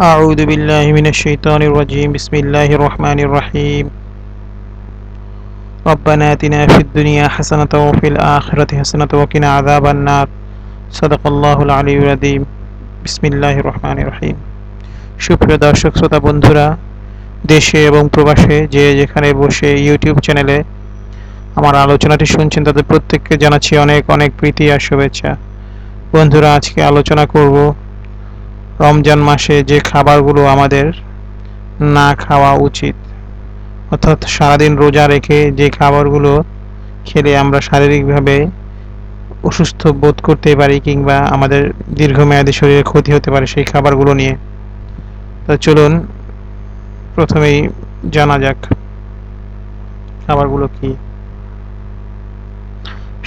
أعوذ بالله من الشيطان الرجيم بسم الله الرحمن الرحيم ربنا آتنا في الدنيا حسنة وفي الآخرة حسنة وقنا عذاب النار صدق الله العلي العظيم بسم الله الرحمن الرحيم সুপ্রিয় দর্শক শ্রোতা বন্ধুরা দেশে এবং প্রবাসে যে যেখানে বসে ইউটিউব চ্যানেলে আমার আলোচনাটি শুনছেন তাদের প্রত্যেককে জানাচ্ছি অনেক অনেক প্রীতি আর শুভেচ্ছা বন্ধুরা আজকে আলোচনা করব রমজান মাসে যে খাবারগুলো আমাদের না খাওয়া উচিত, অর্থাৎ সারাদিন রোজা রেখে যে খাবারগুলো খেলে আমরা শারীরিকভাবে অসুস্থ বোধ করতে পারি কিংবা আমাদের দীর্ঘমেয়াদী শরীরে ক্ষতি হতে পারে সেই খাবারগুলো নিয়ে। তো চলুন, প্রথমেই জানা যাক খাবারগুলো কি।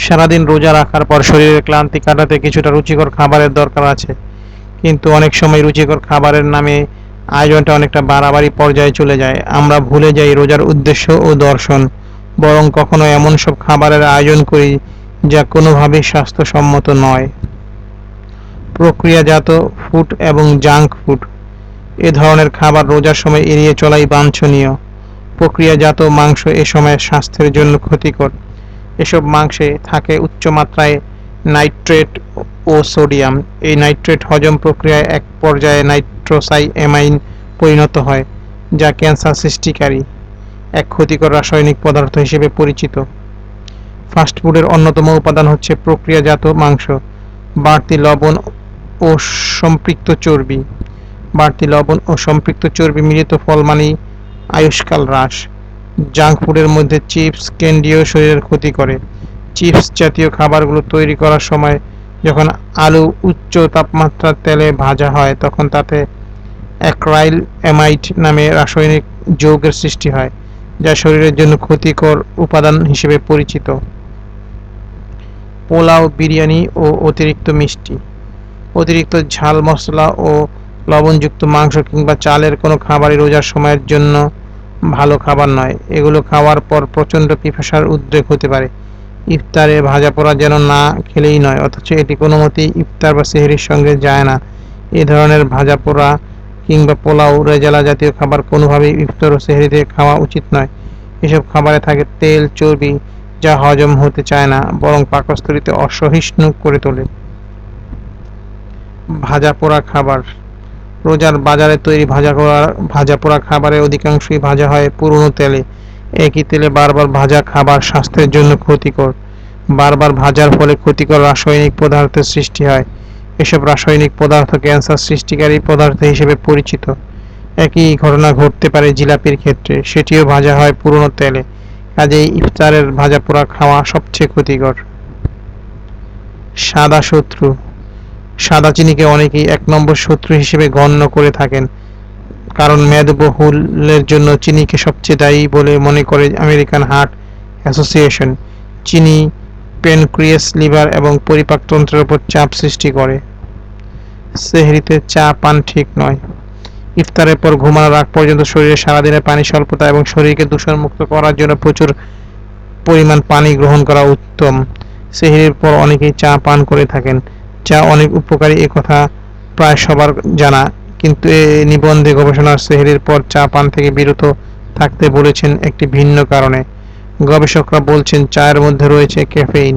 সারাদিন রোজা রাখার পর শরীরের ক্লান্তি কাটাতে কিছুটা রুচিকর খাবারের দরকার আছে। কিন্তু অনেক সময় রুচিকর খাবারের নামে আয়োজনটা অনেকটা বাড়াবাড়ি পর্যায়ে চলে যায়। আমরা ভুলে যাই রোজার উদ্দেশ্য ও দর্শন। বরং কখনো এমন সব খাবারের আয়োজন করি যা কোনোভাবেই স্বাস্থ্যসম্মত নয়। প্রক্রিয়াজাত ফুড এবং জাঙ্ক ফুড। এ ধরনের খাবার রোজার সময় এড়িয়ে চলাই বাঞ্ছনীয়। প্রক্রিয়াজাত মাংস এ সময় স্বাস্থ্যের জন্য ক্ষতিকর। এসব মাংসে থাকে উচ্চ মাত্রায় নাইট্রেট ও সোডিয়াম। এই নাইট্রেট হজম প্রক্রিয়ায় এক পর্যায়ে নাইট্রোসাই অ্যামাইন পরিণত হয়, যা ক্যান্সার সৃষ্টিকারী, এক ক্ষতিকর রাসায়নিক পদার্থ হিসেবে পরিচিত। ফাস্টফুডের অন্যতম উপাদান হচ্ছে প্রক্রিয়াজাত মাংস। বাড়তি লবণ ও সম্পৃক্ত চর্বি। বাড়তি লবণ ও সম্পৃক্ত চর্বি মিলিত ফল মানেই আয়ুষ্কাল হ্রাস। জাঙ্ক ফুডের মধ্যে চিপস ক্যান্ডিও শরীরের ক্ষতি করে। চিপস জাতীয় খাবারগুলো তৈরি করার সময় যখন আলু উচ্চ তাপমাত্রার তেলে ভাজা হয়, তখন তাতে অ্যাক্রাইল অ্যামাইড নামে রাসায়নিক যৌগের সৃষ্টি হয়, যা শরীরের জন্য ক্ষতিকর উপাদান হিসেবে পরিচিত। পোলাও, বিরিয়ানি ও অতিরিক্ত মিষ্টি। অতিরিক্ত ঝাল মশলা ও লবণযুক্ত মাংস কিংবা চালের কোনো খাবারই রোজার সময়ের জন্য ভালো খাবার নয়। এগুলো খাওয়ার পর প্রচণ্ড পিপাসার উদ্রেক হতে পারে। ইফতারে ভাজা পোড়া যেন না খেলেই নয়, অথচ এটি কোনো মতেই ইফতার বা সেহরির সঙ্গে যায় না। এ ধরনের ভাজা পোড়া কিংবা পোলাও, রেজালা জাতীয় খাবার কোনোভাবেই ইফতার ও সেহরিতে খাওয়া উচিত নয়। এসব খাবারে থাকে তেল, চর্বি, যা হজম হতে চায় না, বরং পাকস্থলিতে অসহিষ্ণু করে তোলে। ভাজা পোড়া খাবার। রোজার বাজারে তৈরি ভাজা পোড়া ভাজা পোড়া খাবারের অধিকাংশই ভাজা হয় পুরনো তেলে। একই তেলে বারবার ভাজা খাবার স্বাস্থ্যের জন্য ক্ষতিকর। বারবার ভাজার ফলে ক্ষতিকর রাসায়নিক পদার্থের সৃষ্টি হয়। এসব রাসায়নিক পদার্থ ক্যান্সার সৃষ্টিকারী পদার্থ হিসেবে পরিচিত। একই ঘটনা ঘটতে পারে জিলাপির ক্ষেত্রে। সেটিও ভাজা হয় পুরনো তেলে। কাজেই ইফতারের ভাজা পোড়া খাওয়া সবচেয়ে ক্ষতিকর। সাদা শত্রু। সাদা চিনিকে অনেকেই এক নম্বর শত্রু হিসেবে গণ্য করে থাকেন। কারণ মেদবহুলের জন্য চিনিকে সবচেয়ে দায়ী বলে মনে করে আমেরিকান হার্ট অ্যাসোসিয়েশন। চিনি পেনক্রিয়াস লিভার এবং পরিপাকতন্ত্রের উপর চাপ সৃষ্টি করে। সেহরিতে চা পান ঠিক নয়। ইফতারের পর ঘুমানোর আগ পর্যন্ত শরীরে সারাদিনের পানি স্বল্পতা এবং শরীরকে দূষণমুক্ত করার জন্য প্রচুর পরিমাণ পানি গ্রহণ করা উত্তম। সেহরির পর অনেকেই চা পান করে থাকেন। চা অনেক উপকারী কথা প্রায় সবার জানা। কিন্তু এ নিবন্ধে গবেষণার সেহরির পর চা পান থেকে বিরত থাকতে বলেছেন একটি ভিন্ন কারণে। গবেষকরা বলছেন, চায়ের মধ্যে রয়েছে ক্যাফেইন।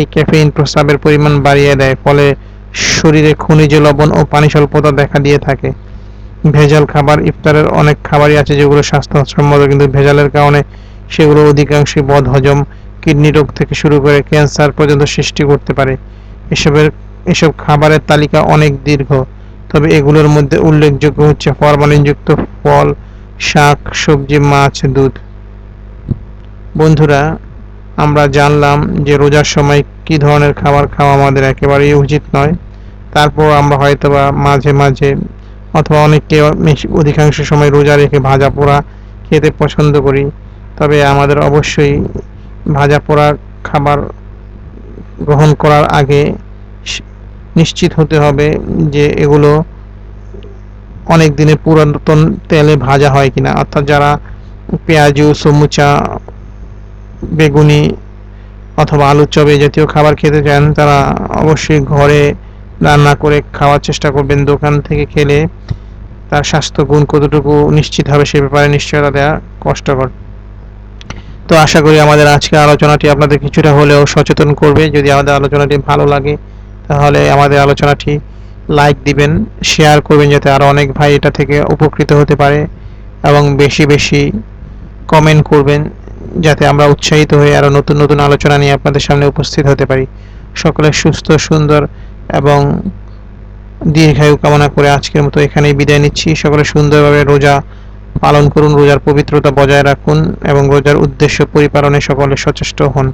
এই ক্যাফেইন প্রস্রাবের পরিমাণ বাড়িয়ে দেয়, ফলে শরীরে খনিজ লবণ ও পানি স্বল্পতা দেখা দিয়ে থাকে। ভেজাল খাবার ইফতারের অনেক খাবারই আছে যেগুলো স্বাস্থ্যসম্মত, কিন্তু ভেজালের কারণে সেগুলো অধিকাংশই বদহজম, কিডনি রোগ থেকে শুরু করে ক্যান্সার পর্যন্ত সৃষ্টি করতে পারে। এসবের, এসব খাবারের তালিকা অনেক দীর্ঘ। তবে এগুলোর মধ্যে উল্লেখযোগ্য হচ্ছে ফরমালিনযুক্ত ফল, শাক, সবজি, মাছ, দুধ। বন্ধুরা, আমরা জানলাম যে রোজার সময় কি ধরনের খাবার খাওয়া আমাদের একেবারেই উচিত নয়। তারপর আমরা হয়তোবা মাঝে মাঝে অথবা অনেককে অধিকাংশ সময় রোজা রেখে ভাজা পোড়া খেতে পছন্দ করি। তবে আমাদের অবশ্যই ভাজা পোড়া খাবার গ্রহণ করার আগে নিশ্চিত হতে হবে যে এগুলো অনেক দিনের পুরাতন তেলে ভাজা হয় কিনা। অর্থাৎ যারা পেঁয়াজু, সমুচা, বেগুনি অথবা আলুর চপ জাতীয় খাবার খেতে চান, তারা অবশ্যই ঘরে রান্না করে খাওয়ার চেষ্টা করবেন। দোকান থেকে খেলে তার স্বাস্থ্য গুণ কতটুকু নিশ্চিত হবে সে ব্যাপারে নিশ্চয়তা দেওয়া কষ্টকর। তো আশা করি আমাদের আজকের আলোচনাটি আপনাদের কিছুটা হলেও সচেতন করবে। যদি আমাদের আলোচনাটি ভালো লাগে তাহলে আমাদের আলোচনাটি লাইক দিবেন শেয়ার করবেন যাতে আরও অনেক ভাই এটা থেকে উপকৃত হতে পারে এবং বেশি বেশি কমেন্ট করবেন যাতে আমরা উৎসাহিত হয়ে আরও নতুন নতুন আলোচনা নিয়ে আপনাদের সামনে উপস্থিত হতে পারি। সকলের সুস্থ, সুন্দর এবং দীর্ঘায়ু কামনা করে আজকের মতো এখানেই বিদায় নিচ্ছি। সকলে সুন্দরভাবে রোজা পালন করুন, রোজার পবিত্রতা বজায় রাখুন এবং রোজার উদ্দেশ্য পরিপালনে সকলে সচেষ্ট হন।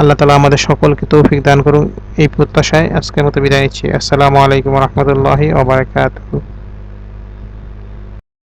আল্লাহ তালা আমাদের সকলকে তৌফিক দান করুন। এই প্রত্যাশায় আজকের মতো বিদায় নিচ্ছি। আসসালামু আলাইকুম রহমতুল্লাহি ওবরাকাতুহু